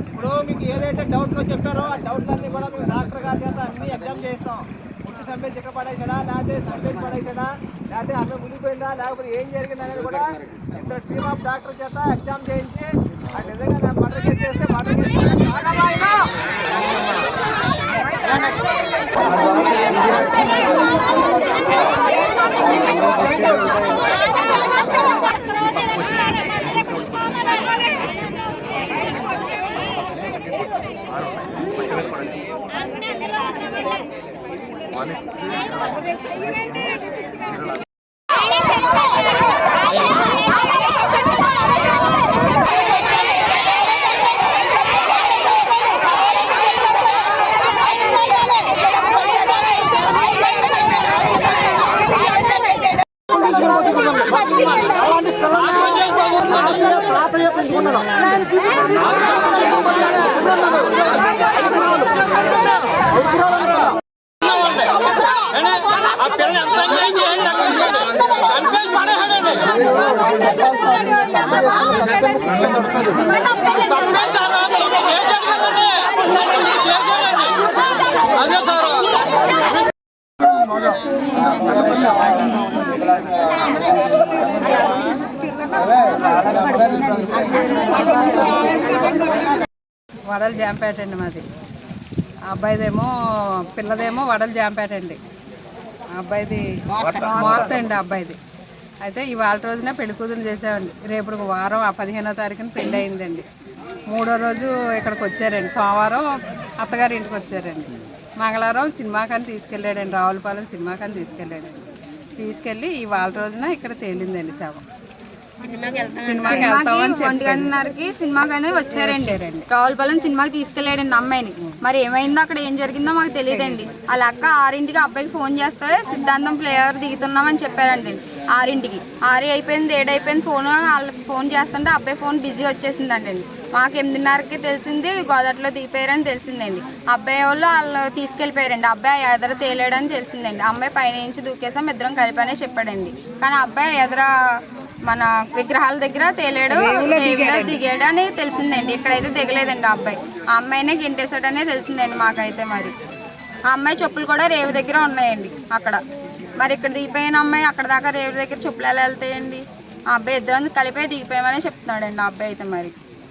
ఇప్పుడు మీకు ఏదైతే డౌట్స్ చెప్పారో ఆ డౌట్స్ అన్ని కూడా మేము డాక్టర్ గారి చేత అన్ని ఎగ్జామ్ చేస్తాం పుట్టి చంపేసి ఇక్కడ పడేసాడా లేకపోతే చంపేసి పడేసాడా లేకపోతే అమ్మాయి మునిగిపోయిందా లేకపోతే ఏం జరిగింది అనేది కూడా ఇద్దరు టీమ్ ఆఫ్ డాక్టర్ చేత ఎగ్జామ్ చేయించి అది నిజంగా నేను మర్డర్ కేసు చేస్తే మర్డర్ కేసు తాతయ్య పెంచుకున్నాడు ఆ పిల్లని ఎంత ఎంజాయ్ చేయండి పడేసాడండి అదే సార్ వడలు జాంపేట అండి మాది. అబ్బాయిదేమో పిల్లదేమో వడలు జాంపేట అండి. అబ్బాయిది మోర్త అండి అబ్బాయిది. అయితే ఇవాళ రోజున పెళ్ళి కూతురు చేసామండి రేపు వారం ఆ పదిహేనో తారీఖున పెళ్ళి అయిందండి. మూడో రోజు ఇక్కడికి వచ్చారండి. సోమవారం అత్తగారి ఇంటికి వచ్చారండి. మంగళవారం సినిమాకని తీసుకెళ్ళాడండి. రావులపాలెం సినిమాకని తీసుకెళ్ళాడండి. తీసుకెళ్ళి ఇవాళ రోజున ఇక్కడ తేలిందండి శవం. సినిమాకి వెళ్తామని ఒంటి చెప్పాడు. గంటన్నరకి సినిమాగానే వచ్చారండి. రావులపాలెం సినిమాకి తీసుకెళ్ళాడండి అమ్మాయిని. మరి ఏమైందో అక్కడ ఏం జరిగిందో మాకు తెలియదండి. వాళ్ళ అక్క ఆరింటికి అబ్బాయికి ఫోన్ చేస్తే సిద్ధాంతం ప్లేయర్ దిగుతున్నామని చెప్పారండి. ఆరింటికి. ఆరు అయిపోయింది ఏడు అయిపోయింది ఫోన్. వాళ్ళకి ఫోన్ చేస్తుంటే అబ్బాయి ఫోన్ బిజీ వచ్చేసిందండి మాకు ఎనిమిదిన్నరకి తెలిసింది గోదావరిలో దిగిపోయారని తెలిసిందండి. అబ్బాయి వాళ్ళు వాళ్ళు తీసుకెళ్ళిపోయారండి. అబ్బాయి ఎదర తేలాడని తెలిసిందండి. అమ్మాయి పైన నుంచి దూకేసాం ఇద్దరం కలిపనే చెప్పాడండి. కానీ అబ్బాయి ఎదర మన విగ్రహాల దగ్గర తేలాడు రేవులో దిగాడు అని తెలిసిందండి. ఇక్కడైతే దిగలేదండి ఆ అబ్బాయి. ఆ అమ్మాయినే గింటేశాడనే తెలిసిందండి మాకైతే మరి. ఆ అమ్మాయి చెప్పులు కూడా రేవు దగ్గర ఉన్నాయండి అక్కడ. మరి ఇక్కడ దిగిపోయిన అమ్మాయి అక్కడ దాకా రేవు దగ్గర చెప్పులు ఎలా వెళ్తాయండి? ఆ అబ్బాయి ఇద్దరం కలిపే దిగిపోయామని చెప్తున్నాడండి ఆ అబ్బాయి అయితే మరి.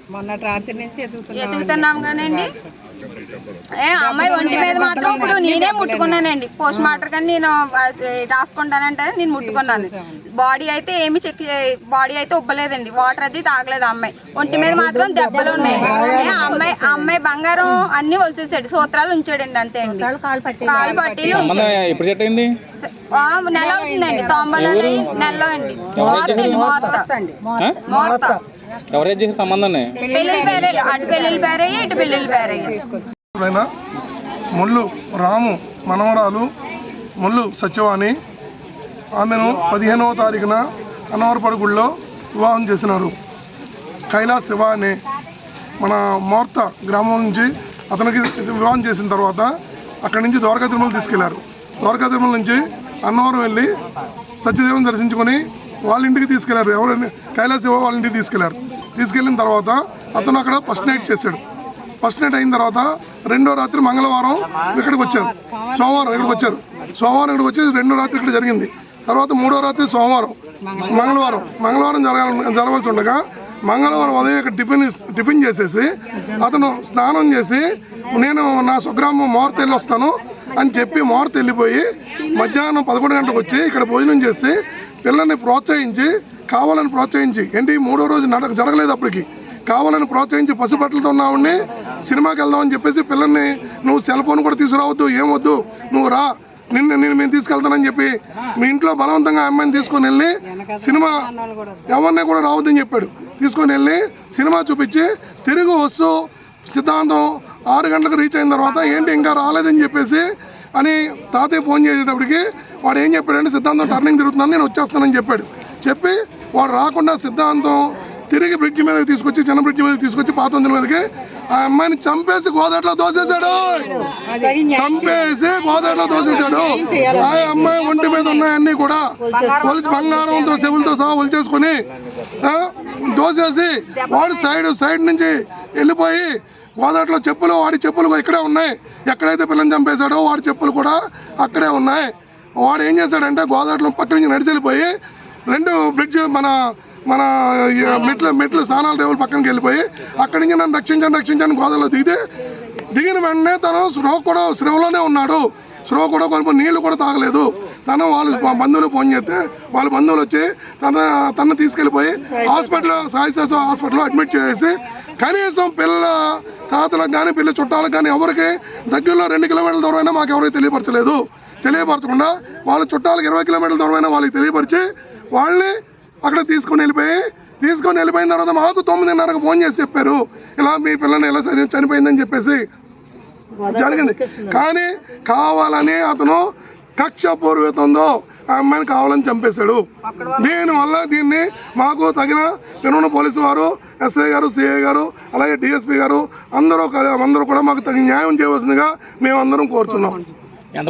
మొన్న రాత్రి నుంచి ఎదుగుతున్నాం కానండి. ఏ అమ్మాయి ఒంటి మీద మాత్రం ఇప్పుడు నేనే ముట్టుకున్నానండి. పోస్ట్ మార్టం కానీ నేను రాసుకుంటానంటే నేను ముట్టుకున్నాను. బాడీ అయితే ఏమి చెక్ బాడీ అయితే ఉబ్బలేదండి. వాటర్ అది తాగలేదు అమ్మాయి. ఒంటి మీద మాత్రం దెబ్బలు ఉన్నాయి. ఆ అమ్మాయి ఆ అమ్మాయి బంగారం అన్ని వలిసేసాడు. సూత్రాలు ఉంచాడండి అంతే అండి. కాలు ఆ, నెల అవుతుందండి. తొంభై నెలలో అండి. మోత అండి మోత మోత ఎవరైతే చేసే సంబంధాన్ని పెళ్ళిళ్ళు పేరయ్య అటు పెళ్ళిళ్ళు పేరయ్య ఇటు పెళ్ళిళ్ళు పేరయ్య ఆయన ముళ్ళు రాము మనవరాలు ముళ్ళు సత్యవాణి ఆమెను పదిహేనవ తారీఖున అన్నవరపడగుడిలో వివాహం చేసినారు. కైలాస్ శివ అనే మన మోర్త గ్రామం నుంచి అతనికి వివాహం చేసిన తర్వాత అక్కడి నుంచి ద్వారకా తిరుమల తీసుకెళ్ళారు. ద్వారకా తిరుమల నుంచి అన్నవరం వెళ్ళి సత్యదేవుని దర్శించుకొని వాళ్ళ ఇంటికి తీసుకెళ్ళారు. ఎవరైనా కైలాస్ శివ వాళ్ళ ఇంటికి తీసుకెళ్ళారు. తీసుకెళ్ళిన తర్వాత అతను అక్కడ ఫస్ట్ నైట్ చేశాడు. ఫస్ట్ నైట్ అయిన తర్వాత రెండో రాత్రి మంగళవారం ఇక్కడికి వచ్చారు. సోమవారం ఇక్కడికి వచ్చారు. సోమవారం ఇక్కడికి వచ్చి రెండో రాత్రి ఇక్కడ జరిగింది. తర్వాత మూడో రాత్రి సోమవారం మంగళవారం. మంగళవారం జరగాల జరగవలసి ఉండగా మంగళవారం ఉదయం ఇక్కడ టిఫిన్ టిఫిన్ చేసేసి అతను స్నానం చేసి నేను నా స్వగ్రామం మోర్త వెళ్ళి వస్తాను అని చెప్పి మోర్త వెళ్ళిపోయి మధ్యాహ్నం పదకొండు గంటలకు వచ్చి ఇక్కడ భోజనం చేసి పిల్లల్ని ప్రోత్సహించి కావాలని ప్రోత్సహించి ఏంటి మూడో రోజు నడక జరగలేదు అప్పటికి. కావాలని ప్రోత్సహించి పసిబట్టలతో ఉన్నావుని సినిమాకి వెళ్దామని చెప్పేసి పిల్లల్ని నువ్వు సెల్ ఫోన్ కూడా తీసుకురావద్దు ఏమొద్దు నువ్వు రా నిన్ను నేను మేము తీసుకెళ్తానని చెప్పి మీ ఇంట్లో బలవంతంగా అమ్మాయిని తీసుకొని వెళ్ళి సినిమా ఎవరిని కూడా రావద్దని చెప్పాడు. తీసుకొని వెళ్ళి సినిమా చూపించి తిరిగి వస్తూ సిద్ధాంతం ఆరు గంటలకు రీచ్ అయిన తర్వాత ఏంటి ఇంకా రాలేదని చెప్పేసి అని తాతయ్య ఫోన్ చేసేటప్పటికి వాడు ఏం చెప్పాడంటే సిద్ధాంతం టర్నింగ్ తిరుగుతుందని నేను వచ్చేస్తానని చెప్పాడు. చెప్పి వాడు రాకుండా సిద్ధాంతం తిరిగి బ్రిడ్జ్ మీదకి తీసుకొచ్చి చిన్న బ్రిడ్జ్ మీదకి తీసుకొచ్చి పాత మీదకి ఆ అమ్మాయిని చంపేసి గోదాట్లో దోసేశాడు. చంపేసి గోదాట్లో దోసేశాడు. ఆ అమ్మాయి ఒంటి మీద ఉన్నాయన్నీ కూడా. ఒలిచి బంగారంతో చెవులతో సహా ఒలిచేసుకొని దోసేసి వాడు సైడ్ సైడ్ నుంచి వెళ్ళిపోయి గోదాట్లో చెప్పులు వాడి చెప్పులు ఇక్కడే ఉన్నాయి. ఎక్కడైతే పిల్లని చంపేశాడో వాడి చెప్పులు కూడా అక్కడే ఉన్నాయి. వాడు ఏం చేశాడంటే గోదాట్లో పక్క నుంచి నడిచి వెళ్ళిపోయి రెండు బ్రిడ్జ్ మన మన ఈ మెట్లు మెట్లు స్నానాల దేవుల పక్కనకి వెళ్ళిపోయి అక్కడి నుంచి నన్ను రక్షించండి రక్షించండి గోదావరిలో దిగితే దిగిన వెంటనే తను స్రో కూడా స్రవలోనే ఉన్నాడు. స్రో కూడా కొంచెం నీళ్ళు కూడా తాగలేదు. తను వాళ్ళు బంధువులు ఫోన్ చేస్తే వాళ్ళ బంధువులు వచ్చి తన తను తీసుకెళ్ళిపోయి హాస్పిటల్ సాయి హాస్పిటల్లో అడ్మిట్ చేసి కనీసం పిల్లల తాతలకు కానీ పిల్లల చుట్టాలకు కానీ ఎవరికి దగ్గరలో రెండు కిలోమీటర్ల దూరం అయినా మాకు ఎవరికి తెలియపరచలేదు. తెలియపరచకుండా వాళ్ళ చుట్టాలకు ఇరవై కిలోమీటర్ల దూరమైనా వాళ్ళకి తెలియపరిచి వాళ్ళని అక్కడ తీసుకొని వెళ్ళిపోయి తీసుకొని వెళ్ళిపోయిన తర్వాత మాకు తొమ్మిదిన్నరకు ఫోన్ చేసి చెప్పారు. ఇలా మీ పిల్లని ఎలా చని- చనిపోయిందని చెప్పేసి జరిగింది. కానీ కావాలని అతను కక్షపూర్వకంతో ఆ అమ్మాయిని కావాలని చంపేశాడు. దీనివల్ల దీన్ని మాకు తగిన పెనున్న పోలీసు వారు ఎస్ఐ గారు సిఐ గారు అలాగే డిఎస్పీ గారు అందరూ కలి- అందరూ కూడా మాకు తగిన న్యాయం చేయవలసిందిగా మేము అందరం కోరుతున్నాం. ఎంత